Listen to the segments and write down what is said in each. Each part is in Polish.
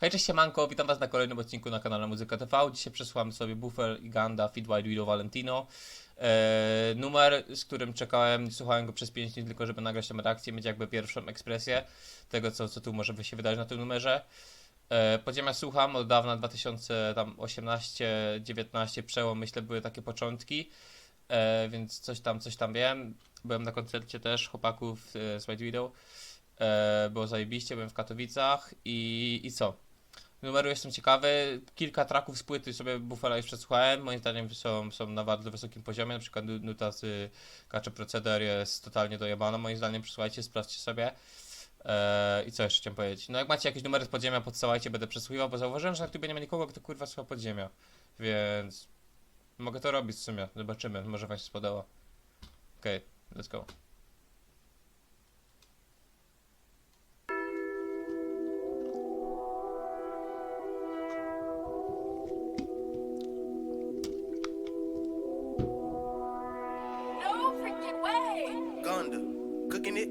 Hej, cześć siemanko, witam was na kolejnym odcinku na kanale Muzyka TV. Dzisiaj przesłałem sobie Buffer i Ganda Fit Wide Widow Valentino. Eee, numer, z którym czekałem, słuchałem go przez 5 dni tylko, żeby nagrać tę reakcję, mieć jakby pierwszą ekspresję tego, co, co tu może się wydarzyć na tym numerze. Eee, podziemia słucham od dawna, 2018-19 przełom, myślę, były takie początki. Eee, więc coś tam, coś tam wiem. Byłem na koncercie też chłopaków e, z White Widow. E, było zajebiście, byłem w Katowicach i, i co? Numeru jestem ciekawy. Kilka traków z płyty sobie Buffalo już przesłuchałem. Moim zdaniem są, są na bardzo wysokim poziomie. Na przykład nu- nuta z Kacze Proceder jest totalnie dojebana. Moim zdaniem przesłuchajcie, sprawdźcie sobie. E, I co jeszcze chciałem powiedzieć? No jak macie jakieś numery z podziemia, podsyłajcie, będę przesłuchiwał, bo zauważyłem, że na YouTube nie ma nikogo, kto kurwa słucha podziemia. Więc mogę to robić w sumie. Zobaczymy, może wam się spodoba. Okej, let's go. Cooking it.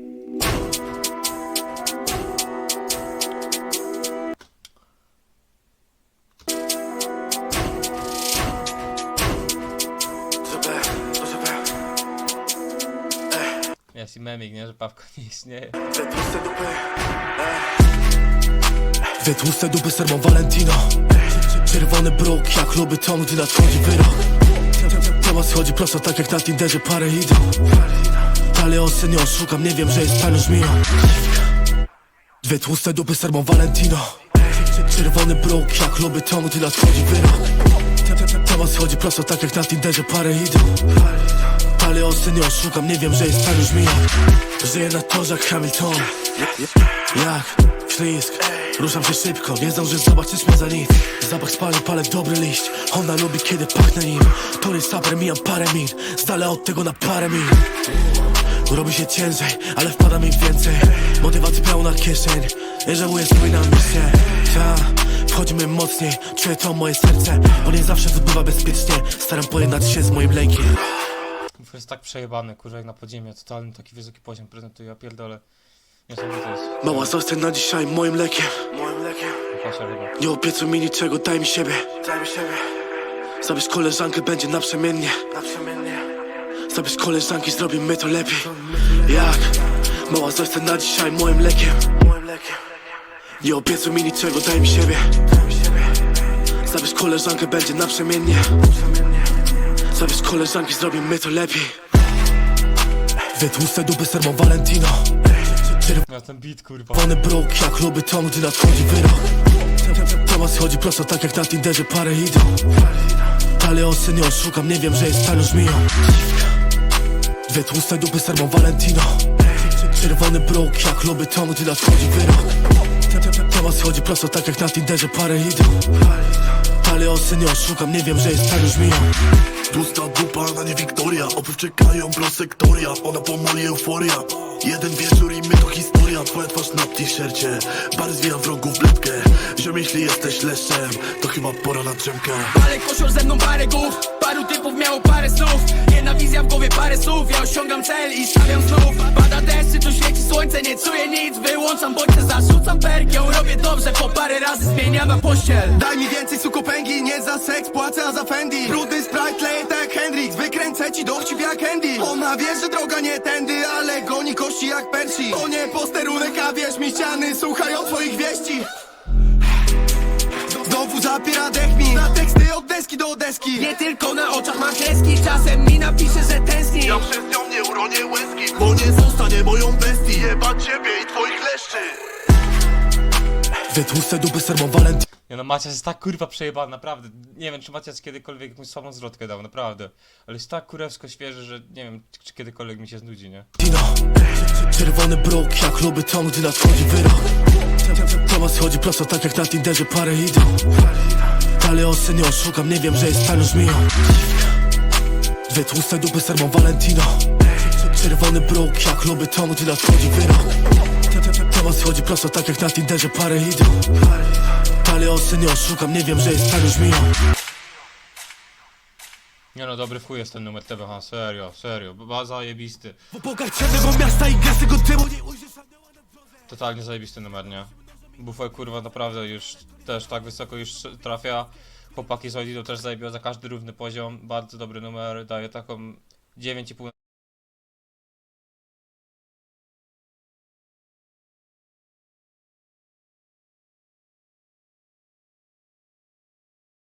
Jest i memik, nie? Że Pawko nie istnieje. Dwie tłuste dupy. Dwie tłuste dupy sermą Valentino Czerwony bruk jak luby tom, gdy nadchodzi wyrok Temat schodzi prosto tak jak na Tinderze parę idą Ale osy nie oszukam, nie wiem, że jest już mijał Dwie tłuste dupy sermą Valentino. Czerwony bruk jak luby tom, gdy nadchodzi wyrok. Temat schodzi prosto tak jak na Tinderze parę idą Ale osy nie oszukam, nie wiem, że jest już mijał Żyję na torzach Hamilton. Jak? Ślisk Ruszam się szybko, nie zdążę zobaczyć mnie za nic. Zapach spalin, palek, dobry liść. Ona lubi kiedy pachnę nim. Tory saper, mijam parę min. Z od tego na parę min. Robi się ciężej, ale wpada mi więcej. Motywacji pełna kieszeń. Nie żałuję sobie na misję. Ta, wchodzimy mocniej. Czuję to moje serce. On nie zawsze zbywa bezpiecznie. Staram pojednać się z moim lękiem. Jest tak przejebany, kurwa, jak na podziemie. Totalny taki wysoki poziom prezentuje, ja pierdolę. Mała, zostań na dzisiaj moim lekiem. Nie obiecuj mi niczego, daj mi siebie. Zabierz koleżankę, będzie naprzemiennie. Zabierz koleżanki, zrobimy to lepiej Jak? Mała, zostań na dzisiaj moim lekiem. Nie obiecuj mi niczego, daj mi siebie. Zabierz koleżankę, będzie naprzemiennie. Zabierz koleżanki, zrobimy to lepiej Dwie tłuste dupy sermą Valentino Ja ten beat, kurwa. Czerwony bruk jak luby tom, gdy nadchodzi wyrok. Temat schodzi prosto tak jak na Tinderze parę idą Ale osy nie oszukam, nie wiem, że jest pan już mijał Dwie tłuste dupy sermą Valentino. Czerwony bruk jak luby tom, gdy nadchodzi wyrok. Temat schodzi prosto tak jak na Tinderze parę idą Ale osy nie oszukam, nie wiem, że jest pan już mijał Tłusta dupa, na nie Wiktoria. Opów czekają prosektoria. Ona pomoli euforia Jeden wieczór i my to historia Twoja twarz na t-shircie. Bar zwija wrogów bledkę. Ziom, jeśli jesteś leszczem To chyba pora na drzemkę. Ale koszor ze mną parę głów Paru typów miało parę snów Jedna wizja w głowie, parę słów. Ja osiągam cel i stawiam znów. Pada deszcz, tu świeci słońce. Nie czuję nic, wyłączam bodźce Zarzucam perkią, robię dobrze Po parę razy zmieniam na pościel. Daj mi więcej sukopęgi, nie za seks, płacę a za Fendi. Brudny Sprite leje tak Hendrix, wykręcę ci dowcip jak Andy. Ona wie, że droga nie tędy, ale goni kości jak Persi To nie posterunek, a wierz mi ściany słuchają twoich wieści Znowu zapiera dech mi, na teksty od deski do deski. Nie tylko na oczach mam kreski Czasem mi napisze, że tęskni. Ja przez nią nie uronię łezki Bo nie zostanie moją bestii. Jebać ciebie i twoich leszczy. Dwie tłuste dupy sermą Valentino Nie no, Macias jest tak kurwa przejebany, naprawdę. Nie wiem, czy Macias kiedykolwiek jakąś słabą zwrotkę dał, naprawdę. Ale jest tak kurewsko świeży, że nie wiem, czy, czy kiedykolwiek mi się znudzi, nie? Czerwony bruk jak luby tom, gdy nadchodzi wyrok Temat schodzi prosto tak jak na Tinderze parę idą. Ale osy nie oszukam, nie wiem, że jest pan już mijał Dwie tłuste dupy sermą Valentino. Czerwony bruk jak luby tom, gdy nadchodzi wyrok. Temat schodzi prosto tak jak na Tinderze parę idą. Ale osy nie oszukam, nie wiem, że jest pan już mijał Nie no, dobry chuj jest ten numer TBH, serio, serio, ba zajebisty. W bogach czarnego miasta i gasy go dymu nie ujrzysz Totalnie zajebisty numer, nie? Buffer kurwa naprawdę już też tak wysoko już trafia. Chłopaki z Oidido też zajebią za każdy równy poziom. Bardzo dobry numer, daje taką 9,5